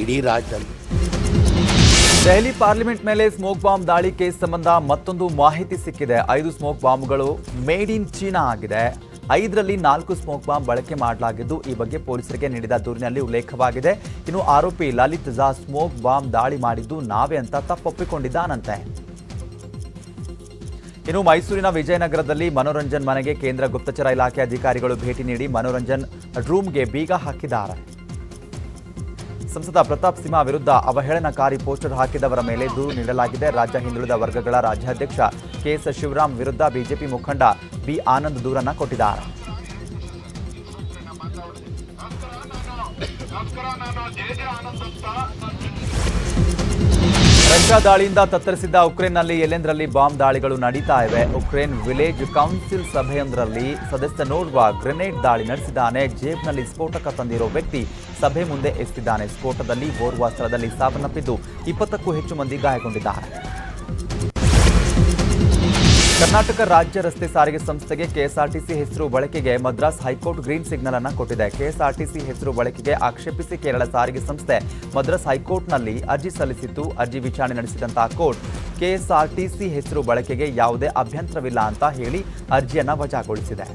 ಇಡೀ ರಾಜ್ಯದಲ್ಲಿ. ದೆಹಲಿ ಪಾರ್ಲಿಮೆಂಟ್ ಮೇಲೆ ಸ್ಮೋಕ್ ಬಾಂಬ್ ದಾಳಿ ಕೇಸ್ ಸಂಬಂಧ ಮತ್ತೊಂದು ಮಾಹಿತಿ ಸಿಕ್ಕಿದೆ. ಐದು ಸ್ಮೋಕ್ ಬಾಂಬ್ಗಳು ಮೇಡ್ ಇನ್ ಚೀನಾ ಆಗಿದೆ. ಐದರಲ್ಲಿ ನಾಲ್ಕು ಸ್ಮೋಕ್ ಬಾಂಬ್ ಬಳಕೆ ಮಾಡಲಾಗಿದ್ದು, ಈ ಬಗ್ಗೆ ಪೊಲೀಸರಿಗೆ ನೀಡಿದ ದೂರಿನಲ್ಲಿ ಉಲ್ಲೇಖವಾಗಿದೆ. ಇನ್ನು ಆರೋಪಿ ಲಲಿತ್ ಝಾ ಸ್ಮೋಕ್ ಬಾಂಬ್ ದಾಳಿ ಮಾಡಿದ್ದು ನಾವೇ ಅಂತ ತಪ್ಪೊಪ್ಪಿಕೊಂಡಿದ್ದಾನಂತೆ. ಇನ್ನು ಮೈಸೂರಿನ ವಿಜಯನಗರದಲ್ಲಿ ಮನೋರಂಜನ್ ಮನೆಗೆ ಕೇಂದ್ರ ಗುಪ್ತಚರ ಇಲಾಖೆ ಅಧಿಕಾರಿಗಳು ಭೇಟಿ ನೀಡಿ ಮನೋರಂಜನ್ ರೂಮ್ಗೆ ಬೀಗ ಹಾಕಿದ್ದಾರೆ. ಸಂಸದ ಪ್ರತಾಪ್ ಸಿಂಹ ವಿರುದ್ಧ ಅವಹೇಳನಕಾರಿ ಪೋಸ್ಟರ್ ಹಾಕಿದವರ ಮೇಲೆ ದೂರು ನೀಡಲಾಗಿದೆ. ರಾಜ್ಯ ಹಿಂದುಳಿದ ವರ್ಗಗಳ ರಾಜ್ಯಾಧ್ಯಕ್ಷ ಕೆಎಸ್ ಶಿವರಾಮ್ ವಿರುದ್ಧ ಬಿಜೆಪಿ ಮುಖಂಡ ಬಿ ಆನಂದ್ ದೂರನ್ನ ಕೊಟ್ಟಿದ್ದಾರೆ. ರಷ್ಯಾ ದಾಳಿಯಿಂದ ತತ್ತರಿಸಿದ್ದ ಉಕ್ರೇನ್ನಲ್ಲಿ ಎಲ್ಲೆಂದರಲ್ಲಿ ಬಾಂಬ್ ದಾಳಿಗಳು ನಡೀತಾ ಇವೆ? ಉಕ್ರೇನ್ ವಿಲೇಜ್ ಕೌನ್ಸಿಲ್ ಸಭೆಯೊಂದರಲ್ಲಿ ಸದಸ್ಯನೋರ್ವ ಗ್ರೆನೇಡ್ ದಾಳಿ ನಡೆಸಿದ್ದಾನೆ. ಜೇಬ್ನಲ್ಲಿ ಸ್ಫೋಟಕ ತಂದಿರೋ ವ್ಯಕ್ತಿ ಸಭೆ ಮುಂದೆ ಎಸ್ತಿದ್ದಾನೆ ಸ್ಫೋಟದಲ್ಲಿ ಓರ್ವ ಸ್ಥಳದಲ್ಲಿ ಸಾವನ್ನಪ್ಪಿದ್ದು ಇಪ್ಪತ್ತಕ್ಕೂ ಹೆಚ್ಚು ಮಂದಿ ಗಾಯಗೊಂಡಿದ್ದಾರೆ. ಕರ್ನಾಟಕ ರಾಜ್ಯ ರಸ್ತೆ ಸಾರಿಗೆ ಸಂಸ್ಥೆಗೆ ಕೆಎಸ್ಆರ್ಟಿಸಿ ಹೆಸರು ಬಳಕೆಗೆ ಮದ್ರಾಸ್ ಹೈಕೋರ್ಟ್ ಗ್ರೀನ್ ಸಿಗ್ನಲ್ ಅನ್ನು ಕೊಟ್ಟಿದೆ. ಕೆಎಸ್ಆರ್ಟಿಸಿ ಹೆಸರು ಬಳಕೆಗೆ ಆಕ್ಷೇಪಿಸಿ ಕೇರಳ ಸಾರಿಗೆ ಸಂಸ್ಥೆ ಮದ್ರಾಸ್ ಹೈಕೋರ್ಟ್ನಲ್ಲಿ ಅರ್ಜಿ ಸಲ್ಲಿಸಿತ್ತು. ಅರ್ಜಿ ವಿಚಾರಣೆ ನಡೆಸಿದಂತಹ ಕೋರ್ಟ್ ಕೆಎಸ್ಆರ್ಟಿಸಿ ಹೆಸರು ಬಳಕೆಗೆ ಯಾವುದೇ ಅಭ್ಯಂತರವಿಲ್ಲ ಅಂತ ಹೇಳಿ ಅರ್ಜಿಯನ್ನು ವಜಾಗೊಳಿಸಿದೆ.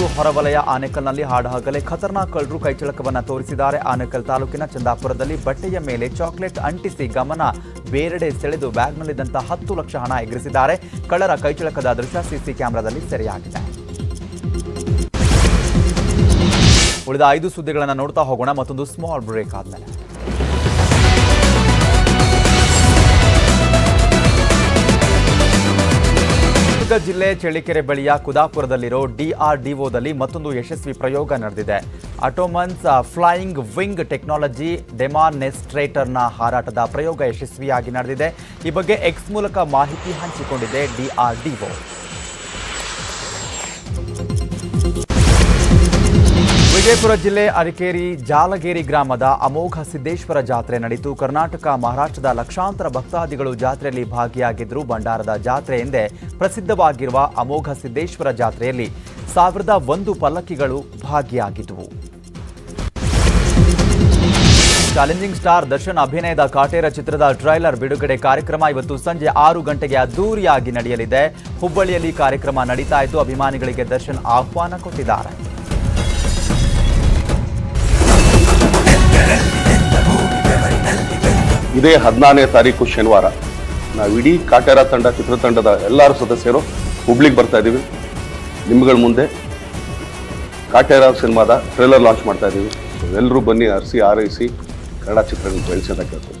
ಬೆಂಗಳೂರು ಹೊರವಲಯ ಆನೇಕಲ್ನಲ್ಲಿ ಹಾಡಹಗಲೇ ಖತರ್ನಾಕ್ ಕಳ್ಳರು ಕೈಚಳಕವನ್ನು ತೋರಿಸಿದ್ದಾರೆ. ಆನೇಕಲ್ ತಾಲೂಕಿನ ಚಂದಾಪುರದಲ್ಲಿ ಬಟ್ಟೆಯ ಮೇಲೆ ಚಾಕ್ಲೇಟ್ ಅಂಟಿಸಿ ಗಮನ ಬೇರೆಡೆ ಸೆಳೆದು ಬ್ಯಾಗ್ನಲ್ಲಿದ್ದಂಥ ಹತ್ತು ಲಕ್ಷ ಹಣ ಎಗರಿಸಿದ್ದಾರೆ. ಕಳ್ಳರ ಕೈಚಳಕದ ದೃಶ್ಯ ಸಿಸಿ ಕ್ಯಾಮೆರಾದಲ್ಲಿ ಸೆರೆಯಾಗಿದೆ. ಉಳಿದ ಐದು ಸುದ್ದಿಗಳನ್ನು ನೋಡ್ತಾ ಹೋಗೋಣ. ಮತ್ತೊಂದು ಸ್ಮಾಲ್ ಬ್ರೇಕ್ ಆದ್ಮೇಲೆ. ಚಿತ್ರದುರ್ಗ ಜಿಲ್ಲೆ ಚಳ್ಳಕೆರೆ ಬಳಿಯ ಕುದಾಪುರದಲ್ಲಿರೋ ಡಿಆರ್ಡಿಒದಲ್ಲಿ ಮತ್ತೊಂದು ಯಶಸ್ವಿ ಪ್ರಯೋಗ ನಡೆದಿದೆ. ಅಟೋಮನ್ಸ್ ಫ್ಲೈಯಿಂಗ್ ವಿಂಗ್ ಟೆಕ್ನಾಲಜಿ ಡೆಮಾನೆಸ್ಟ್ರೇಟರ್ನ ಹಾರಾಟದ ಪ್ರಯೋಗ ಯಶಸ್ವಿಯಾಗಿ ನಡೆದಿದೆ. ಈ ಬಗ್ಗೆ ಎಕ್ಸ್ ಮೂಲಕ ಮಾಹಿತಿ ಹಂಚಿಕೊಂಡಿದೆ ಡಿಆರ್ಡಿಒ ವಿಜಯಪುರ ಜಿಲ್ಲೆ ಅರಿಕೇರಿ ಜಾಲಗೇರಿ ಗ್ರಾಮದ ಅಮೋಘ ಸಿದ್ದೇಶ್ವರ ಜಾತ್ರೆ ನಡೆಯಿತು. ಕರ್ನಾಟಕ, ಮಹಾರಾಷ್ಟ್ರದ ಲಕ್ಷಾಂತರ ಭಕ್ತಾದಿಗಳು ಜಾತ್ರೆಯಲ್ಲಿ ಭಾಗಿಯಾಗಿದ್ದರು. ಭಂಡಾರದ ಜಾತ್ರೆ ಎಂದೇ ಪ್ರಸಿದ್ಧವಾಗಿರುವ ಅಮೋಘ ಸಿದ್ದೇಶ್ವರ ಜಾತ್ರೆಯಲ್ಲಿ ಸಾವಿರದ ಒಂದು ಪಲ್ಲಕ್ಕಿಗಳು ಭಾಗಿಯಾಗಿದ್ದವು ಚಾಲೆಂಜಿಂಗ್ ಸ್ಟಾರ್ ದರ್ಶನ್ ಅಭಿನಯದ ಕಾಟೇರ ಚಿತ್ರದ ಟ್ರೈಲರ್ ಬಿಡುಗಡೆ ಕಾರ್ಯಕ್ರಮ ಇವತ್ತು ಸಂಜೆ ಆರು ಗಂಟೆಗೆ ಅದ್ದೂರಿಯಾಗಿ ನಡೆಯಲಿದೆ. ಹುಬ್ಬಳ್ಳಿಯಲ್ಲಿ ಕಾರ್ಯಕ್ರಮ ನಡೀತಾ ಇದ್ದು, ಅಭಿಮಾನಿಗಳಿಗೆ ದರ್ಶನ್ ಆಹ್ವಾನ ಕೊಟ್ಟಿದ್ದಾರೆ. ಇದೇ ಹದಿನಾರನೇ ತಾರೀಕು ಶನಿವಾರ. ನಾವು ಇಡೀ ಕಾಟೇರ ತಂಡ ಚಿತ್ರತಂಡದ ಎಲ್ಲರೂ ಸದಸ್ಯರು ಹುಬ್ಳಿಗೆ ಬರ್ತಾ ಇದ್ದೀವಿ ನಿಮ್ಗಳ ಮುಂದೆ ಕಾಟೇರ ಸಿನಿಮಾದ ಟ್ರೇಲರ್ ಲಾಂಚ್ ಮಾಡ್ತಾ ಇದ್ದೀವಿ ಎಲ್ಲರೂ ಬನ್ನಿ ಹರಿಸಿ ಆರೈಸಿ ಕನ್ನಡ ಚಿತ್ರಗಳನ್ನು ಬೆಳೆಸಿ ಅಂತ ಕೇಳ್ತೀವಿ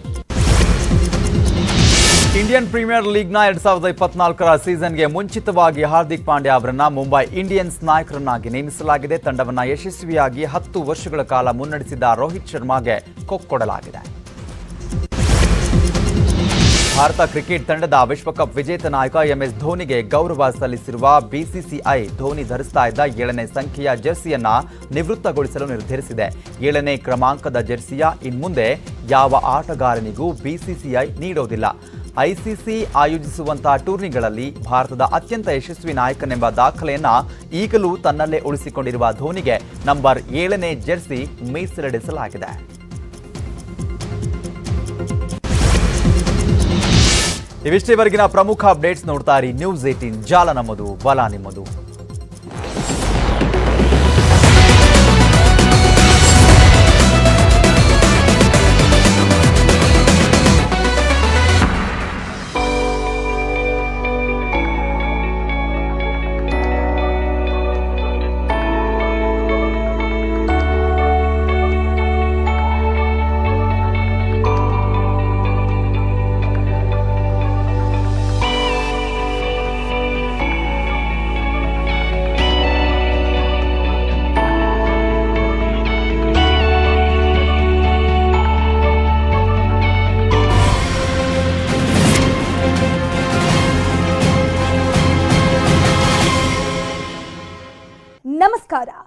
ಇಂಡಿಯನ್ ಪ್ರೀಮಿಯರ್ ಲೀಗ್ನ ಎರಡ್ ಸಾವಿರದ ಇಪ್ಪತ್ನಾಲ್ಕರ ಸೀಸನ್ಗೆ ಮುಂಚಿತವಾಗಿ ಹಾರ್ದಿಕ್ ಪಾಂಡ್ಯ ಅವರನ್ನು ಮುಂಬೈ ಇಂಡಿಯನ್ಸ್ ನಾಯಕರನ್ನಾಗಿ ನೇಮಿಸಲಾಗಿದೆ. ತಂಡವನ್ನು ಯಶಸ್ವಿಯಾಗಿ ಹತ್ತು ವರ್ಷಗಳ ಕಾಲ ಮುನ್ನಡೆಸಿದ ರೋಹಿತ್ ಶರ್ಮಾಗೆ ಕೊಕ್ಕೊಡಲಾಗಿದೆ. ಭಾರತ ಕ್ರಿಕೆಟ್ ತಂಡದ ವಿಶ್ವಕಪ್ ವಿಜೇತ ನಾಯಕ ಎಂಎಸ್ ಧೋನಿಗೆ ಗೌರವ ಸಲ್ಲಿಸಿರುವ ಬಿಸಿಸಿಐ ಧೋನಿ ಧರಿಸ್ತಾ ಇದ್ದ ಏಳನೇ ಸಂಖ್ಯೆಯ ಜೆರ್ಸಿಯನ್ನ ನಿವೃತ್ತಗೊಳಿಸಲು ನಿರ್ಧರಿಸಿದೆ. ಏಳನೇ ಕ್ರಮಾಂಕದ ಜೆರ್ಸಿಯ ಇನ್ಮುಂದೆ ಯಾವ ಆಟಗಾರನಿಗೂ ಬಿಸಿಸಿಐ ನೀಡೋದಿಲ್ಲ. ಐಸಿಸಿ ಆಯೋಜಿಸುವಂತಹ ಟೂರ್ನಿಗಳಲ್ಲಿ ಭಾರತದ ಅತ್ಯಂತ ಯಶಸ್ವಿ ನಾಯಕನೆಂಬ ದಾಖಲೆಯನ್ನ ಈಗಲೂ ತನ್ನಲ್ಲೇ ಉಳಿಸಿಕೊಂಡಿರುವ ಧೋನಿಗೆ ನಂಬರ್ ಏಳನೇ ಜೆರ್ಸಿ ಮೀಸಲಿಡಿಸಲಾಗಿದೆ. ಇವಿಷ್ಟೇವರೆಗಿನ ಪ್ರಮುಖ ಅಪ್ಡೇಟ್ಸ್ ನೋಡ್ತಾ ಇರಿ. ನ್ಯೂಸ್ ಏಟೀನ್ ಜಾಲ ನಮ್ಮದು, ಬಲ ನಿಮ್ಮದು. Hara